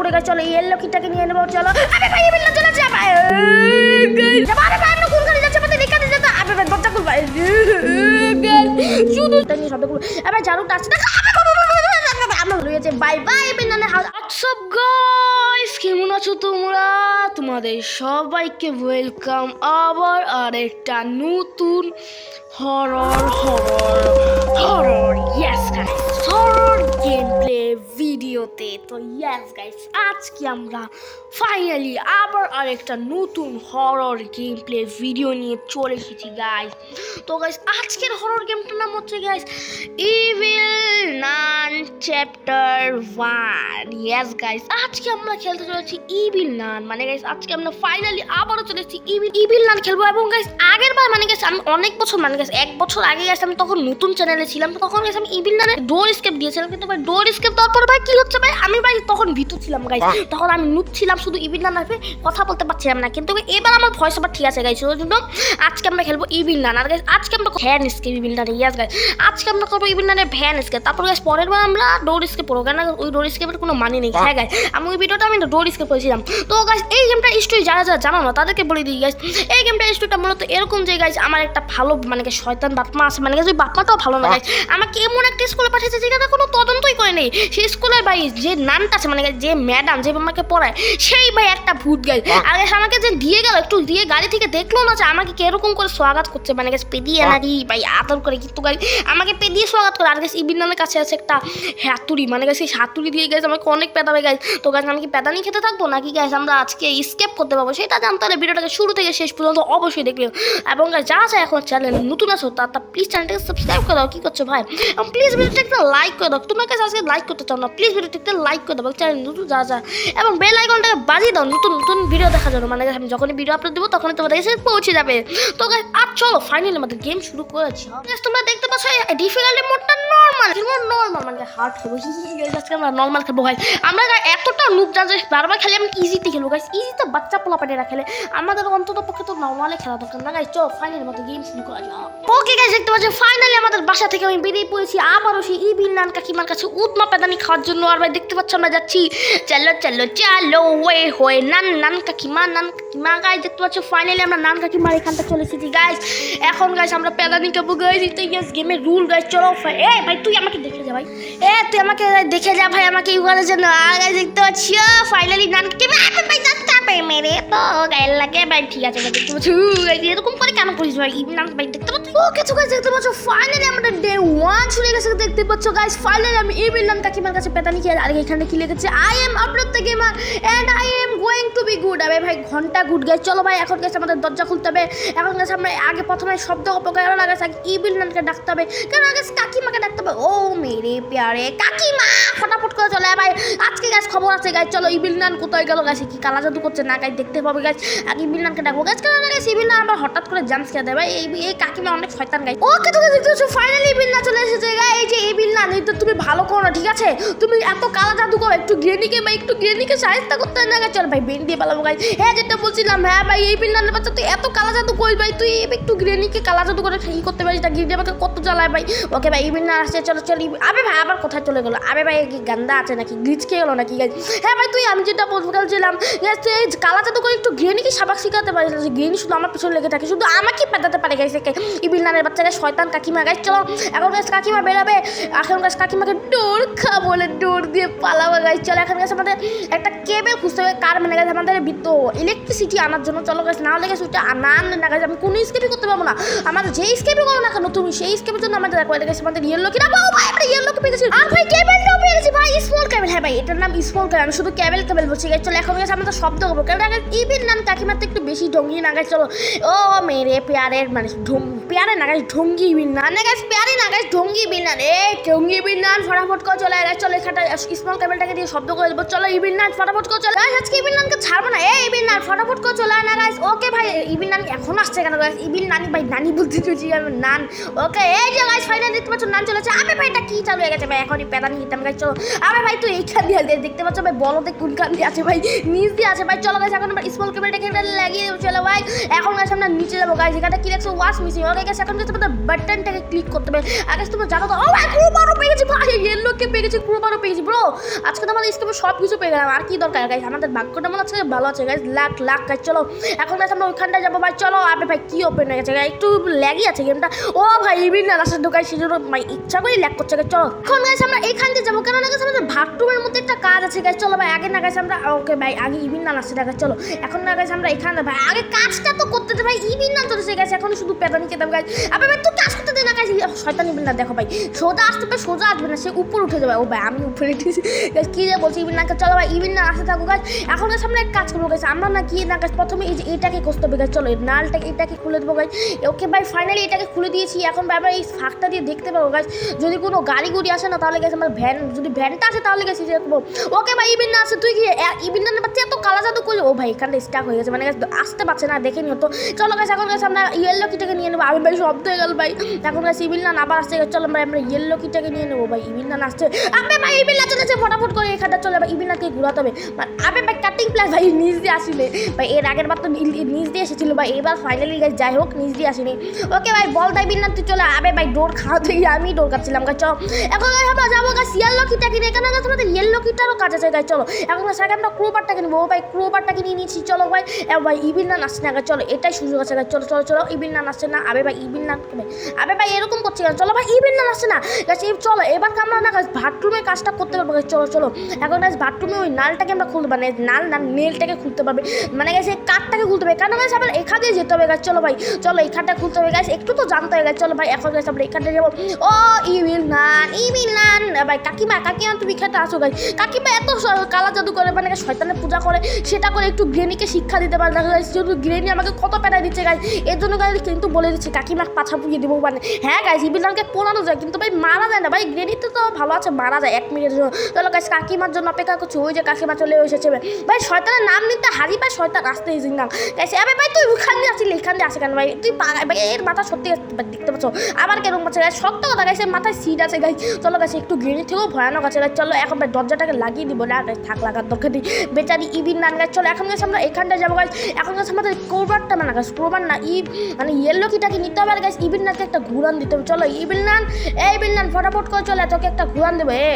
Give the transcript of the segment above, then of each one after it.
পড়ে গেছে, চলো ইয়েলো কিটাকে নিয়ে নেব, চলো। নিয়ে আমরা গাইস কেমন আছো তোমরা? তোমাদের সবাইকে ওয়েলকাম আবার আরেকটা নতুন horror horror horror yes guys ভিডিওতে। তো ইয়েস গাইস আজকে আমরা ফাইনালি আবার আরেকটা নতুন হরর গেম প্লে ভিডিও নিয়ে চলে এসেছি গাইস তো গাইস আজকের হরর গেমটার নাম হচ্ছে guys evil nun chapter one yes guys আজকে আমরা খেলতে চলেছি ইভিল নান মানে গাইস আজকে আমরা ফাইনালি আবারও চলে এসেছি ইভিল ইভিল নান খেলব। এবং গাইস আগের বার মানে গাইস আমি অনেক বছর মানে গাইস এক বছর আগে গেছে আমি তখন নতুন চ্যানেলে ছিলাম। তো তখন গেছে আমি ইভিল নানের ডোর স্কেপ দিয়েছিলাম। কিন্তু ভাই ডোর স্কেপ দেওয়ার পর, ভাই, কি হচ্ছে ভাই আমি ভাই তখন ভিতর ছিলাম গাইস তখন আমি নুত ছিলাম শুধু ইভিল আসবে কথা বলতে পারছিলাম না। কিন্তু এবার আমার ভয়েস আবার ঠিক আছে গাইস ওই জন্য আজকে আমরা খেলব ইভিল নান আর গাইস আজকে আমরা ভ্যান স্কেপ ইভিল নানে ইয়াস গাইস আজকে আমরা করব ইভিল নানের ভ্যান স্কেপ তারপর গাইস পরের বার আমরা ডোর স্কেপ করব কেন ওই ডোর স্কেপের কোনো মানে নেই। হ্যাঁ গাইস আমি ওই ভিডিওটা আমি ডোর স্কেপ করেছিলাম। তো গাইস এই গেমটা স্টোরি যারা যারা জানো না তাদেরকে বলে দিই গাইস এই গেমটা স্টোরিটা মূলত এরকম যে গাইস আমার একটা ভালো মানে কি শয়তান বাপমা আছে মানে গাইস ওই বাপমাটাও ভালো না গাইস আমাকে এমন একটা স্কুলে পাঠিয়েছে যেখানে কোনো তদন্তই করে নেই সেই স্কুলের ভাই যে নানটা আছে মানে যে ম্যাডাম যে আমাকে পড়ায় সেই ভাই একটা ভূত গাই আর guys, আমাকে যে দিয়ে গেল একটু দিয়ে গাড়ি থেকে দেখল না যে আমাকে কীরকম করে স্বাগত করছে মানে গেছে পেদিয়ে নাকি ভাই আদর করে কিন্তু গাড়ি আমাকে পেদিয়ে স্বাগত করে। আর গাছ ইবিনানের কাছে আছে একটা হাতুড়ি মানে গেছে সেই হাতুড়ি দিয়ে গেছে আমাকে অনেক পেদা হয়ে গেছে তো গাছ আমি কি পেদানি খেতে থাকব? নাকি গাইস আমরা আজকে স্কেপ করতে পারব? সেটা জানতে হলে ভিডিওটাকে শুরু থেকে শেষ পর্যন্ত অবশ্যই দেখবে এবং যারা যায় এখন চ্যানেল নতুন আছো তা তা প্লিজ চ্যানেলটাকে সাবস্ক্রাইব করে দাও। কি করছ ভাই? প্লিজ ভিডিওটা একটা লাইক করে দাও। তোমরা কাছে আজকে লাইক করতে চাও না প্লিজ ভিডিওটা একটা লাইক করে দেবো চ্যানেল নতুন, যা যা। এবং বেল আইকনটাকে বাজিয়ে দাও, নতুন নতুন ভিডিও দেখার জন্য। মানে আমি যখনই ভিডিও আপলোড দেবো, তখনই তোমাদের এসে পৌঁছে যাবে। তো আর চলো ফাইনালি আমাদের গেম শুরু করেছি। তোমরা দেখতে পাচ্ছ ডিফিকাল্টি মোডটা নর্মাল নর্মাল মানে হার্ড খেলব। আজকে আমরা নর্মাল খেলব ভাই আমরা এতটা নুক যা, যে বারবার খেলে আমি ইজিতে খেলব গাইস ইজি তো বাচ্চা পোলা পাটিরা খেলে। আমাদের অন্তত পক্ষে তো নর্মালে খেলা দরকার না গাইস চলো ফাইনালি আমাদের গেম শুরু করা যাক। ওকে গাইস দেখতে পাচ্ছ ফাইনালি আমাদের বাসা থেকে আমি বেরিয়ে পড়েছি। আবারও সেই ইবিন নান কাকিমার কাছে উৎমা পেদানি খাওয়ার জন্য আর ভাই দেখতে পাচ্ছ, আমরা যাচ্ছি। চলো চলো চলো, ওয়ে, হয়ে, নান নান কাকিমা নান কাকিমা। গাই দেখতে পাচ্ছ ফাইনালি আমরা নান কাকিমার এখানটা চলে এসেছি গাইস এখন গাইস আমরা পেদানি কাবু গাইস এটা ইয়াস গেমের রুল গাইস চলো এ, ভাই, তুই আমাকে দেখে যা, ভাই। এ, তুই আমাকে দেখে যা, ভাই, আমাকে ইউগালের জন্য আর গাইস দেখতে পাচ্ছ ফাইনালি নান কাকিমা। ভাই গায়ের লাগে। ভাই ঠিক আছে দেখতে করে করিস ভাই? দেখতে কিছু গাইস দেখতে গেছে, দেখতে পাচ্ছ গাইস আমি কাকিমার কাছে খেয়ে আর I am I am going to be good ভাই, ঘণ্টা গুড গাইস চলো ভাই, এখন গেছে আমাদের দরজা খুলতে হবে। এখন গেছে আমরা আগে প্রথমে শব্দ অপকার গেছে আগে ইবিন নানকে ডাকতে হবে। কেন আগে কাকিমাকে ডাকতে হবে? ও, মেরে প্যারে। কাকিমা, ফটাফট করে চলে ভাই। আজকে গাছ খবর আছে গাছ চলো নান কোথায় গেল গাছ কি কালা জাদু করছে না গাছ দেখতে পাবে গাছ আগে ইবিল নানকে ডাকবো গাছ কেন গাছ ইবিল নান আবার হঠাৎ করে জাম্প খেয়ে দেয়। ভাই, এই এই কাকিমা অনেক শয়তান গাছ ওকে তোকে দেখতে পাচ্ছ ফাইনালি ইবিল না চলে এসেছে গাই এই যে ইবিল নান এই তো তুমি ভালো করো না ঠিক আছে? তুমি এত কালা জাদু করো, একটু গ্রেনিকে, ভাই, একটু গ্রেনিকে সাহায্য করতে না গাছ চল, ভাই, বেন দিয়ে পালাবো গাছ হ্যাঁ যেটা বলছিলাম হ্যাঁ ভাই, এই বিল নানের বাচ্চা, তুই এত কালা জাদু করিস, ভাই, তুই একটু গ্রেনিকে কালা জাদু করে ই করতে পারিস না গিয়ে আমাকে কত জ্বালায়, ভাই। ওকে, ভাই ইবিন না আসছে, চলো, চল। আবে, ভাই, আবার কোথায় চলে গেলো? আবে, ভাই কি গান্দা আছে নাকি? গ্লিচ খেয়ে গেলো নাকি গাছ হ্যাঁ ভাই, তুই, আমি যেটা বলতে গেছিলাম গাছ তুই এই কালা করে একটু গ্রেনিকে সাবাক শিখাতে পারিস না গ্রেনি শুধু আমার পিছনে লেগে থাকে, শুধু আমাকে পেটাতে পারে গাইছে ইবিন নানের বাচ্চাকে শয়তান কাকিমা গাছ চলো, এখন গাছ কাকিমা বেরাবে। এখন গাছ কাকিমাকে ডোর খা বলে ডোর দিয়ে পালাবো গাছ চলো, এখন গাছ আমাদের একটা কেবেল খুঁজতে হবে, কার মানে গেছে আমাদের বিদ্য ইলেকট্রিসিটি আনার জন্য। চলো গাছ না হলে গেছে ওইটা না আনলে না গাছ আমি কোনো স্কেপই করতে পারব না। আমাদের যে স্কেপই করো না কেন, তুমি সেই স্কেপের জন্য আমাদের দেখো গেছে আমাদের ইয়েলো কিনা বাবু ভাই, আমরা আর ভাই, কেবেলটাও গেছি, ভাই স্মল কেবেল। হ্যাঁ ভাই, এটার নাম স্মল কেবেল, আমি শুধু কেবেল কেবেল বলছি গাছ চলো, এখন গেছে আমাদের শব্দ করব কেন আগে ইবিন নাম কাকিমার তো একটু বেশি ঢঙ্গি না গাছ চলো। ও মেরে পেয়ারের মানে পেয়ারে না গাছ ঢঙ্গি বিন না না গাছ পেয়ারে না গাছ ঢঙ্গি বিন না রে ঢঙ্গি বিন না ফটাফট করে চলে গাছ চলো এখানটা স্মল কেবেলটাকে দিয়ে শব্দ করে দেবো। চলো, ইবিন না ফটাফট করে চলো গাছ আজকে ইবিন নামকে ছাড়া পারব না। এই ইবিন নান ফটাফট করে চলে না গাইস ওকে ভাই, ইবিন নানি এখন আসছে কেন গাইস ইবিন নানি, ভাই, নানি বলতে চলছি আমি, নান। ওকে, এই যে গাইস ফাইনাল দেখতে পাচ্ছ, নান চলেছে আমি ভাই, এটা কি চালু হয়ে গেছে? ভাই, এখনই পেদা নিয়ে যেতাম গাইস চলো। আবে ভাই, তুই এইখান দিয়ে দেখতে পাচ্ছ, ভাই বলতে কোন কান দিয়ে আছে, ভাই? নিচ দিয়ে আছে, ভাই চলো গাইস এখন আমরা স্মল কেবলটা এখানে লাগিয়ে দেবো চলো ভাই এখন গাইস আমরা নিচে যাব গাইস এখানে কি দেখছ? ওয়াশ মিসিং ওকে গাইস এখন গাইস আমাদের বাটনটাকে ক্লিক করতে হবে। আগে তোমরা জানো তো ও ভাই ক্রোবারও পেয়ে গেছি ভাই ইয়েলো কে পেয়ে গেছি ক্রোবারও পেয়ে গেছি ব্রো আজকে তো আমাদের স্কেপে সব কিছু পেয়ে গেলাম। আর কি দরকার গাইস আমাদের ভাগ্যটা মনে হচ্ছে ভালো আছে গাইস লাখ লাখ গাইস চলো। এখন গাইস আমরা ওইখানটায় যাব ভাই। চলো আবে ভাই কি ওপেন হয়ে গেছে? একটু ল্যাগই আছে গেমটা ও ভাই ইভিন না রাস্তার ঢোকায় সেজন্য ভাই ইচ্ছা করে ল্যাগ করছে guys, চলো এখন গাইস আমরা এইখান দিয়ে যাব। কেন না গাইস আমাদের বাথরুমের মধ্যে একটা কাজ আছে গাইস চলো ভাই আগে না গাইস আমরা ওকে ভাই আগে ইভিন না আসছে দেখা, চলো। এখন না গাছ আমরা এখানে, ভাই, আগে কাজটা তো করতে ভাই ইভিন না চলেছে গেছে এখন শুধু পেদানি খেতাম গাছ আবার তুই কাজ করতে দে না গাইস শয়তান ইভিন না দেখো ভাই সোজা আসতে পারে সোজা আসবে না সে উপর উঠে যাবে। ও ভাই আমি উপরে উঠেছি। কি যে বলছি ইভিন নাকে চলো ভাই ইভিন না আসতে থাকো গাইস এখন গাইস আমরা এক কাজ করব গাইস আমরা না কি না গাইস প্রথমে এই যে এটাকে কষতে হবে গাইস চলো এই নালটাকে এটাকে খুলে দেবো গাইস ওকে ভাই ফাইনালি এটাকে খুলে দিয়েছি। এখন ভাই আমরা এই ফাঁকটা দিয়ে দেখতে পাবো গাইস যদি কোনো গাড়ি গুড়ি আসে না তাহলে গেছে আমার ভ্যান যদি ভ্যানটা আসে তাহলে গেছি যে দেখব ওকে ভাই ইবিন না আসে তুই কি ইবিন না বাচ্চা এত কালা জাদু করলি? ও ভাই এখানটা স্টাক হয়ে গেছে মানে guys, আসতে পারছে না দেখে নিও তো। চলো গাছ এখন গেছে আমরা ইয়েলো কিটাকে নিয়ে নেব। আমি ভাই শব্দ হয়ে গেল ভাই। এখন গেছে ইবিন না আবার আসছে, চলো ভাই আমরা ইয়েলো কিটাকে নিয়ে নেব ভাই ইবিন না আসছে। আবে ভাই ইবিন না চলেছে ফটাফট করে এখানটা চলে ভাই ইবিন নাকে ঘুরাতে হবে। আবে ভাই কাটিং প্লাস ভাই নিজ দিয়ে আসিলে। ভাই, এর আগের বার তো নিজ দিয়ে এসেছিল, ভাই, এবার ফাইনালি গাছ যাই হোক নিজ দিয়ে আসেনি। ওকে ভাই, বল দাইবি না তুই চলে আবে ভাই ডোর খাওয়াতে গিয়ে আমি ডোর কাটছিলাম গাছ চলো। এখন গাছ আমরা যাব গাছ ইয়েলো কিটা কিনে এখানে গাছ আমাদের ইয়েলো কিটারও কাজ আছে গাছ চলো। এখন গাছ আগে আমরা ক্রোবারটাকে নিবো ভাই ক্রোবারটাকে নিয়ে নিয়েছি, চলো ভাই। ভাই ইবিন না আসছে না গাছ চলো, এটাই সুযোগ আছে গাছ চলো চলো চলো ইবিন না আসছে না। আবে ভাই ইবিন না আবে ভাই, এরকম করছে চলো ভাই ইভেন না, আসছে না। গাছ এই চলো, এবার আমরা না গাছ বাথরুমের কাজটা করতে পারব। গাছ চলো চলো। এখন গাছ বাথরুমে ওই নালটাকে আমরা খুলতে মানে নাল না, নেলটাকে খুলতে পারবে। মানে গেছে কাঠটাকে খুলতে হবে কেন গাছ আবার এখান যেতে হবে? গাছ চলো ভাই, চলো, এখানটা খুলতে হবে। গাছ একটু তো জানতে হবে। গাছ চলো ভাই, এখন গাছ আমরা এখানটা যাব। ও ইভিল না নান ভাই। কাকিমা কাকিমা, তুমি খেতে আসো ভাই। কাকিমা এত কালা জাদু করে মানে শয়তানের পূজা করে, সেটা করে একটু গ্রেনিকে শিক্ষা দিতে পারে দেখা যায় যেহেতু গ্রেনি আমাকে কত পেটাই দিচ্ছে গাই এর জন্য গাই কিন্তু বলে দিচ্ছে, কাকিমা পাছা পুড়িয়ে দেবো মানে। হ্যাঁ গাইজ ইবিলানকে পোড়ানো যায়, কিন্তু ভাই মারা যায় না। ভাই গ্রেনিতে তো ভালো আছে, মারা যায় এক মিনিটের জন্য। চলো গাইজ কাকিমার জন্য অপেক্ষা করছি, ওই যে কাকিমা চলে এসেছে ভাই। শয়তানের নাম নিতে হারি ভাই, শয়তান আসতে ইজিং না গাইছে আবে ভাই, তুই ওখান দিয়ে আসিলি, এখান দিয়ে আসে কেন ভাই? তুই ভাই, এর মাথা সত্যি দেখতে পাচ্ছ? আবার কেরকম আছে গাইজ শক্ত কথা গাইছে মাথায় সিট আছে গাই চলো গাইছে একটু গ্রেনি থেকেও ভয়ানক আছে। চলো, এখন দরজাটাকে লাগিয়ে দিব। না থাক লাগার দরকার নেই বেচারি ইবিন নান গাছ চলো, এখন গেছে আমরা এখানটা যাব গাইজ এখন গেছে আমাদের কোরবারটা মানে গাছ কোরবার না, ই মানে ইয়েলো কিটাকে নিতে হবে। আর গাইজ ইবিন নানকে একটা ঘুরান দিতে হবে। চলো ইবিন নান, এই ইবিন নান, ফটাফট করে চলে, তোকে একটা ঘুরান দেবো। এ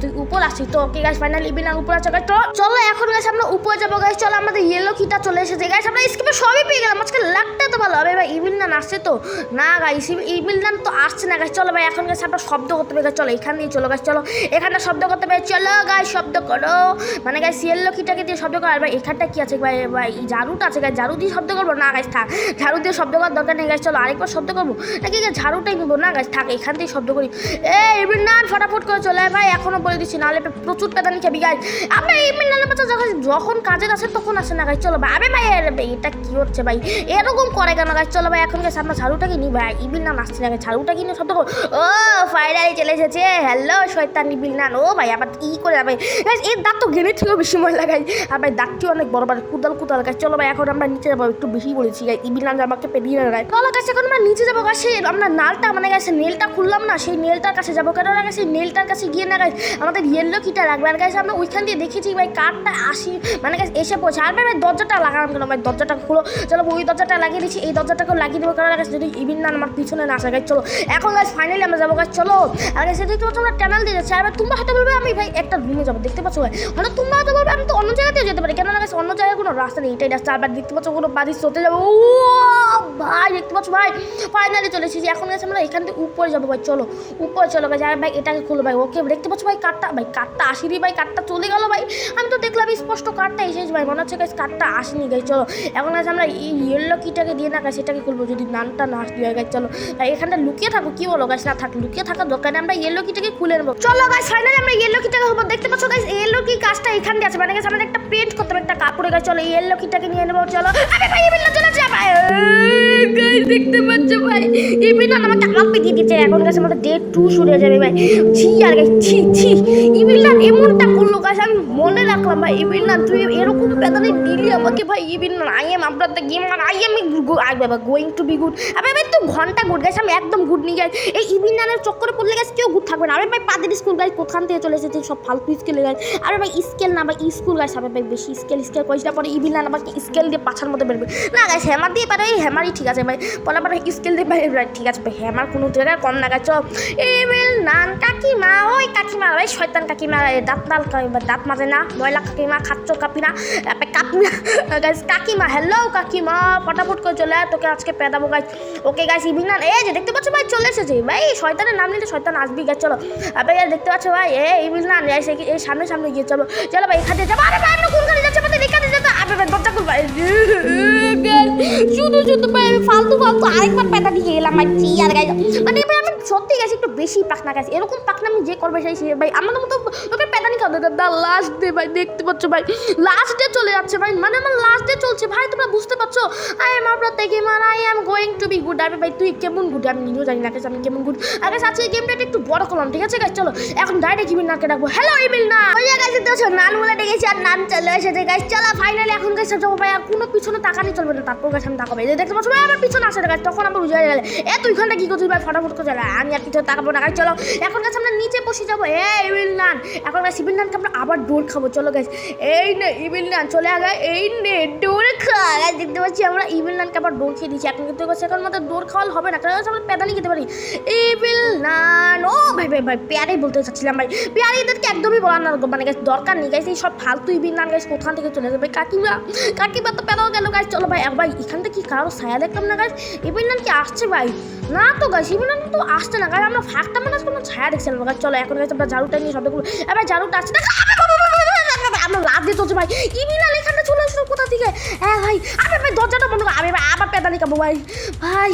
তুই উপর আসিস তো, ওকে গাছ ফাইনালি ইবিন নান উপর আছে গাছ চলো চলো, এখন গেছে আমরা উপরে যাব গাছ চলো, আমাদের ইয়েলো কিটা চলে এসেছে। গাছ আমরা স্কিপে সবই পেয়ে গেলাম। আজকে লাখটা তো ভালো হবে, ভাই। ইবিন নান আসছে তো। না, গাইস ইবিন নান তো আসছে না গাছ চলো, ভাই, এখন গেছে আমরা শব্দ করতে হবে গাছ চলো, এখান দিয়ে চলো গাছ চলো। এখানে শব্দ করতে হবে চলো গাছ শব্দ করো। মানে গাছ ইয়েলো কিটাকে দিয়ে শব্দ করো। আর ভাই, এখানটা কি আছে ভাই? ভাই ঝাড়ুটা আছে গাছ ঝাড়ু দিয়ে শব্দ করব? না গাছ থাক। ঝাড়ু দিয়ে শব্দ করার দরকার নেই গাছ চলো আরেকবার শব্দ করব। নাকি গাছ ঝাড়ুটাই নিবো? না গাছ থাক, এখান থেকে শব্দ করি। এ নান ফটাফট করে চলে ভাই এখনও বলে দিচ্ছি, নাহলে প্রচুর পেদানি খাবি গাছ আমরা ইবিন নানের বাচ্চা যখন যখন কাজের আসে তখন আসে না গাছ চলো ভাই। আরে ভাই, এটা কি হচ্ছে ভাই? এরকম করে কেন গাছ চলো ভাই, এখন গেছে আমরা ঝাড়ুটা কিনি ভাই নান আসছে না গাছ ঝাড়ুটা কিনে শব্দ করো ও ফাইনালি চলে এসেছে। হ্যালো, শয়তান ইবিন নান ও ভাই, আবার ই করে গাছ এর দাঁত তো গেনের থেকেও বেশি ময় লাগাই আর ভাই, দাঁতটি অনেক বড় বড় কুদাল কুদাল। গাছ চলো ভাই, এখন আমরা নিচে যাব, একটু বেশি বলেছি। গাছ ইবিন নান আমাকে পেরিয়ে নেয় চলো গাছ এখন আমরা নিচে যাব। গাছে আমরা নালটা মানে গেছে নেলটা খুললাম না, সেই নেলটার কাছে যাব। কেন না গেছে নেলটার কাছে গিয়ে না গাছ আমাদের ইয়েলো কিটা লাগবে। আর গাছ আমরা ওইখান দিয়ে দেখেছি ভাই, কাঠটা আসি মানে গাছ এসে পৌঁছে। আর ভাই ভাই, দরজাটা লাগালাম কেন ভাই? দরজাটা খুলো। চলো ওই দরজাটা লাগিয়ে দিচ্ছি। এই দরজাটাকেও লাগিয়ে দেবো। কারণ গাছ যদি ইবিন না আমার পিছনে না আসে গাছ চলো। এখন গাছ ফাইনালি আমরা যাব। গাছ চলো। আর গাছ পাচ্ছ আমরা দিয়ে যাচ্ছে, আর তোমরা হয়তো বলবে, আমি ভাই একটা রুমে যাব, দেখতে পাচ্ছ ভাই? হয়তো তোমরা হয়তো বলবে, আমি তো অন্য জায়গাতেও যেতে পারি। কেন না গাছ অন্য জায়গায় কোনো রাস্তা নেই, এটাই রাস্তা। ভাই দেখতে পাচ্ছ, কোনো বাড়ি চলতে যাব। ও ভাই, দেখতে পাচ্ছ ভাই? ফাইনালি চলে এসেছি। এখন গেছে আমরা এখান থেকে উপরে যাব ভাই। চলো, উপরে চলো ভাই আর ভাই, এটাকে খুলো ভাই। ওকে দেখতে পাচ্ছ ভাই, কাঠটা ভাই, কাঠটা আসেনি ভাই, কাঠটা চলে গেল ভাই। আমি তো দেখলাম স্পষ্ট কাঠটা এসেছে ভাই। মনে হচ্ছে গাছ কাঠটা আসেনি গাই চলো, এখন আছে আমরা এই ইয়েলো কিটাকে দিয়ে না গাছ সেটাকে খুলবো। যদি নানটা না আসতে হয় গাছ চলো। ভাই, এখানটা লুকিয়ে থাকো, কি বলো গাছ না থাক, লুকিয়ে থাকার দরকার আমরা ইয়েলো কিটাকে খুলে নেব চলো গাইস ফাইনালি আমরা ইয়েলো কিটাকে হব দেখতে পাচ্ছ গাইস ইয়েলো কি কাজটা এখান দিয়ে আছে। মানে গাইস আমাদের একটা পেন্ট করতে হবে, একটা কাপড়ে গাছ চলো ইয়েলো কিটাকে নিয়ে নেব, চলো। আরে ভাই না চলে যা ভাই। গাইস দেখতে পাচ্ছ ভাই? ইবিন না আমাকে আপে দিয়ে দিচ্ছে, এখন গাছ আমাদের ডে টু শুরু হয়ে যাবে ভাই। ছি, আর গাইস, ছি ছি। ইবিন না এমনটা করল গাছ আমি মনে রাখলাম ভাই ইবিন তুই এরকম বেদানে দিলি আমাকে ভাই ইবিন না আই এম আপনার দ্য গেম আর আই এম আই বাবা গোয়িং টু বি গুড আবে ভাই তুই ঘণ্টা গুড গাছ আমি একদম গুড নিয়ে যাই। এই ইবিন নানের চক্করে পড়লে গেছে কেউ গুড থাকবে না। আরে ভাই, পাদের স্কুল গাছ কোথান থেকে চলে এসেছে? সব ফালতু স্কেলে গাছ আরে ভাই স্কেল না, ভাই স্কুল গাছ হবে ভাই, বেশি স্কেল স্কেল করেছিল পরে ইবিন নান আমাকে স্কেল দিয়ে পাছার মধ্যে বেরবে না গাছ হ্যামার দিয়ে পারে, এই হ্যামারই ঠিক আছে ভাই। পরে আবার স্কেল দিয়ে ভাই ভাই ঠিক আছে ভাই আমার কোনো জায়গায় কম না গাছ ইবিল নান কাকিমা ওই কাকিমা ভাই শয়তান কাকিমা দাঁত নাল দাঁত মাজে না ময়লা কাকিমা খাচ্ছ কাপিনা কাকিমা গাছ কাকিমা হ্যালো কাকিমা ফটাফট করে চলে তোকে আজকে পেদাবো গাছ ওকে গাছ ইবিন নান এই যে দেখতে পাচ্ছ ভাই চলে এসেছে ভাই শয়তানের নাম নিলে শয়তান আসবি গাছ চলো এই দেখতে পাচ্ছ ভাই এ ইবিল নান এই এই সামনে সামনে গিয়ে চলো চলো ভাই এখানে যাব আরে ভাই আমরা কোন গাড়ি যাচ্ছে আমাদের এখানে যেতে আবে ভাই দরজা ভাই গাইস, শুধু শুধু ফালতু ফালতু আরেকবার পেটা দিয়ে এলাম আর কি আর গাই মানে সত্যি গেছি একটু বেশি পাখনা গেছে। এরকম পাখনা আমি যে করবে সেই সে- ভাই আমাদের মতো লোকের পেটানি খাওয়া দরকার লাস্ট ডে ভাই, দেখতে পাচ্ছ ভাই। লাস্ট ডে চলে যাচ্ছে ভাই। মানে আমার লাস্ট ডে চলছে। ভাই, তোমরা বুঝতে পারছ? আই এম আপনার থেকে মান I am going to be good আরে ভাই, তুই কেমন গুড আমি নিজেও জানি না কাছে আমি কেমন গুড আগে আজকে গেমটা একটু বড় করলাম, ঠিক আছে গাছ চলো, এখন ডাইরেক্ট ইমিল নাকে ডাকবো। হ্যালো ইমিল না। ওই গাছ দেখতে নান বলে ডেকেছি আর নান চলে এসেছে গাছ চলো ফাইনালি এখন গাছ যাব ভাই। আর কোনো পিছনে তাকানি চলবে না। তারপর গাছ আমি তাকাবো এই দেখতে পাচ্ছ ভাই? আমার পিছনে আসে গাছ তখন আমার বুঝে গেলে। এ, তুই ওইখানটা কি করছিস ভাই? ফটাফট করে। আমি আর কিছু তাকাবো না। চলো, এখন গাছ আমরা নিচে বসে যাব। এ ইমিল নান, এখন গাছ ইমিল নানকে আমরা আবার ডোর খাব। চলো গাছ এই নে ইমিল নান, চলে আগা, এই নে ডোর খা। গাছ দেখতে পাচ্ছি আমরা ইমিল নানকে আবার ডোর খেয়ে দিচ্ছি এখন কিন্তু এখন মতো ডোর খাওয়াল হবে না। কারণ আমরা পেদানি খেতে পারি। ইমিল নান, ও ভাই ভাই ভাই, পেয়ারাই বলতে চাচ্ছিলাম ভাই। পেয়ারা এদেরকে একদমই বলার না মানে গাছ দরকার নেই। গাছ এই সব ফালতু ইমিল নান গাছ কোথান থেকে চলে যাবে? কাকিমা কাকিমা তো পেদাও গেল। গাছ চলো ভাই ভাই এখান থেকে কি কারও ছায়া দেখলাম না গাছ ইমিল নান কি আসছে ভাই? না তো গাছ ইমিল নান তো আসছে না কারণ আমরা ফাঁকটা মানে কোনো ছায়া দেখছিলাম না চলো এখন আমরা ঝাড়ুটা নিয়ে সবগুলো এবার ঝাড়ুটা আসছে দেখা আমরা লাভ দিয়ে চলছে ভাই ইমিনাল এখানে চলে আসলো কোথা থেকে হ্যাঁ ভাই আরে ভাই দরজাটা বন্ধ আমি ভাই আবার পেদানি খাব ভাই ভাই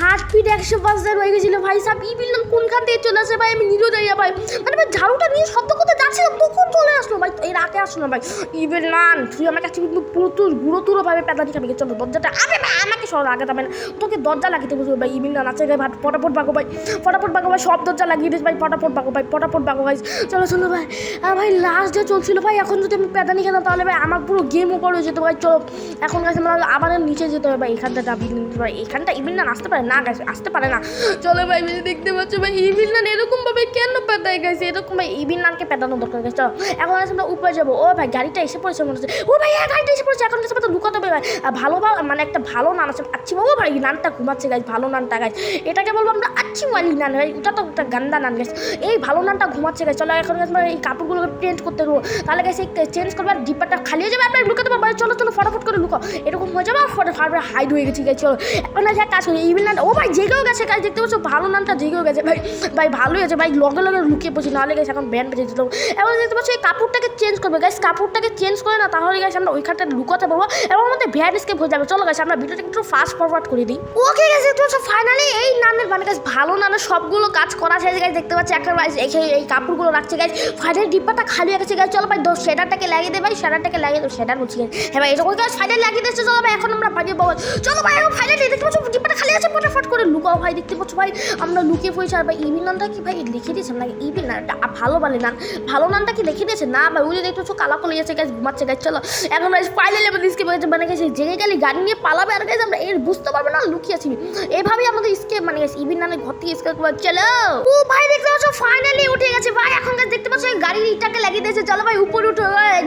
হার্ট স্পিড একশো পার্সেন্ট হয়ে গেছিল ভাই সাহেব ইমিনাল কোনখান থেকে চলে আসে ভাই আমি নিজেও যাই ভাই মানে ভাই ঝাড়ুটা নিয়ে শব্দ করতে যাচ্ছিলাম তখন চলে আসলো ভাই এর আগে আসলো ভাই ইভেন নান তুই আমার কাছে কিন্তু প্রচুর গুঁড়ো তুরো ভাবে পেদানি খাবি চলো দরজাটা আরে ভাই আমাকে সর আগে যাবে না তোকে দরজা লাগিতে বুঝব ভাই ইমিন নান আছে ভাই ফটাফট বাগো ভাই ফটাফট বাগো ভাই সব দরজা লাগিয়ে দিস ভাই ফটাফট বাগো ভাই ফটাফট বাগো ভাই। চলো চলো ভাই। আহ, ভাই লাস্ট ডে চলছিল ভাই এখন যদি আমি পেদানি খেতাম তাহলে ভাই আমার পুরো গেম হয়ে যেত ভাই চলো। এখন গাছ আমরা আবার নিচে যেতে হবে ভাই এখানটা যাবি ভাই এখানটা ইমিন নান আসতে পারে? না গাছ আসতে পারে না। চলো ভাই দেখতে পাচ্ছ ভাই ইমিন না এরকম ভাবে কেন পেদায় গেছে এরকম ভাই ইমিন নানকে পেদানো দরকার গেছে চলো। এখন গাছ আমরা উপরে যাব। ও ভাই গাড়িটা এসে পড়েছে মনে হচ্ছে। ও ভাই হ্যাঁ, গাড়িটা এসে পড়েছে। এখন আমরা লুকাতে হবে ভাই। ভালো ভালো মানে একটা ভালো নান আছে আচ্ছি বাবু ভাই নানটা ঘুমাচ্ছে গাছ ভালো নানটা গাছ এটাকে বলব আমরা আচ্ছি মালি নান ভাই ওটা তো একটা গান্দা নান গাছ এই ভালো নানটা ঘুমাচ্ছে গাছ চলো এখন গাছ এই কাপড়গুলোকে প্রিন্ট করতে দেবো। তাহলে গাছ এই চেঞ্জ করবে আর ডিব্বাটা খালি হয়ে যাবে আপনার লুকাতে পারব ভাই, চলো চলো ফটাফট করে লুকাও। এরকম হয়ে যাবে ফটাফট হাইড হয়ে গেছে গাছ চলো। এখন না কাজ করি। ইভিল নান ও ভাই জেগেও গেছে গাছ দেখতে পাচ্ছ? ভালো নানটা জেগেও গেছে ভাই। ভাই ভালোই আছে ভাই লগে লগে লুকিয়ে পড়ছি নাহলে গেছে এখন ব্যান্ড বেজে দিত এখন দেখতে পাচ্ছ এই কাপড়টাকে চেঞ্জ করবে। গাছ কাপড়টাকে চেঞ্জ করে না তাহলে গেছে আমরা ওইখানটা লুকাতে পারব এবং আমাদের ভ্যান স্কেপ হয়ে যাবে। চলো গেছে আমরা ভিডিওটা একটু ফাস্ট ফরওয়ার্ড করে দিই। ওকে গেছে তো ফাইনালি এই নানের মানে গাছ ভালো নানের সবগুলো কাজ করা শেষ গাছ দেখতে পাচ্ছি একটা এখানে এই কাপড়গুলো রাখছে গাছ ফাইনালি ডিব্বাটা খালি হয়ে গেছে গাছ চলো ভাই দশ শেডারটাকে লাগিয়ে দে ভাই শেডারটাকে লাগিয়ে দেবো শেডার বলছি হ্যাঁ ভাই ওই গাছ ফাইনালি লাগিয়ে দিচ্ছে চলো ভাই, এখন আমরা বাড়িয়ে পাবো চলো ভাই, এখন ফাইনালি দেখতে পাচ্ছ ডিব্বাটা খালি আছে, ফটাফট করে লুকাও ভাই, দেখতে পাচ্ছ ভাই, আমরা লুকিয়ে পড়েছি। আর ভাই ইভিন নানটা কি ভাই লিখে দিয়েছেন নাকি ইভিন নানটা ভালো বলে নান ভালো নানটা কি লিখে দিয়েছে? না ভাই, ওই যে দেখতে পাচ্ছ কালা কলে গেছে গাছ ঘুমাচ্ছে গাছ চলো। এখন ফাইনালি আমাদের মানে গেছে জেগে গেলে গাড়ি নিয়ে পালাবে আর গাছ আমরা এর বুঝতে পারব না, লুকিয়ে আছি এভাবেই আমাদের স্কেপ মানে ইভিন নানের ঘর থেকে স্কেপ করে চলো! ও ভাই, দেখতে পাচ্ছ ফাইনালি উঠে গেছে। ভাই, এখন গাছ দেখতে পাচ্ছ গাড়ির ইটাকে লাগিয়ে দিয়েছে। চলো ভাই, উপরে উঠে।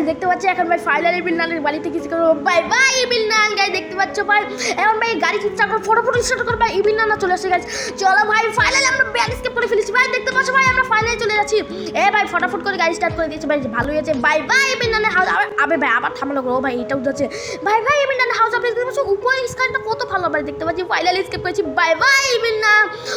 দেখতে পাচ্ছি, এখন ভাই ফাইনালি নানের বাড়িতে কিছু করব। বাই বাই নান গাই দেখতে পাচ্ছ, ভাই। এখন ভাই গাড়ি ঠিকঠাক করে ফটো ফটো স্টার্ট করে, ভাই, ইভিন নানা চলে এসে গেছে চলো ভাই ফাইনালি আমরা ব্যাগ স্কেপ করে ফেলেছি। ভাই, দেখতে পাচ্ছ, ভাই, আমরা ফাইনালি চলে যাচ্ছি। এ ভাই, ফটাফট করে গাড়ি স্টার্ট করে দিয়েছি, ভাই ভালো হয়েছে। বাই বাই ইভিন নানের হাউস আবে ভাই, আবার থামানো করো ভাই এটা উঠেছে ভাই ভাই, ইভিন হাউস দেখতে পাচ্ছ উপরে স্ক্রিনটা কত ভালো ভাই দেখতে পাচ্ছি ফাইনালি স্কেপ করেছি বাই বাই ইভিন না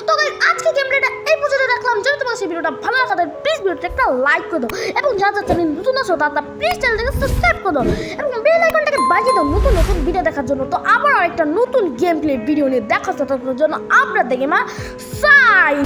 তো guys, আজকে গেম প্লেটা এই পর্যন্ত রাখলাম যদি তোমার সেই ভিডিওটা ভালো লাগা তাহলে প্লিজ ভিডিওটা একটা লাইক করে দাও। এবং যারা যারা চ্যানেল নতুন আসো তারা প্লিজ চ্যানেলটাকে সাবস্ক্রাইব করে দাও। এবং বেল আইকনটাকে বাজিয়ে দাও নতুন নতুন ভিডিও দেখার জন্য। তো আবার একটা নতুন গেম প্লে ভিডিও নিয়ে দেখা জন্য আপনার দেখে মা সাই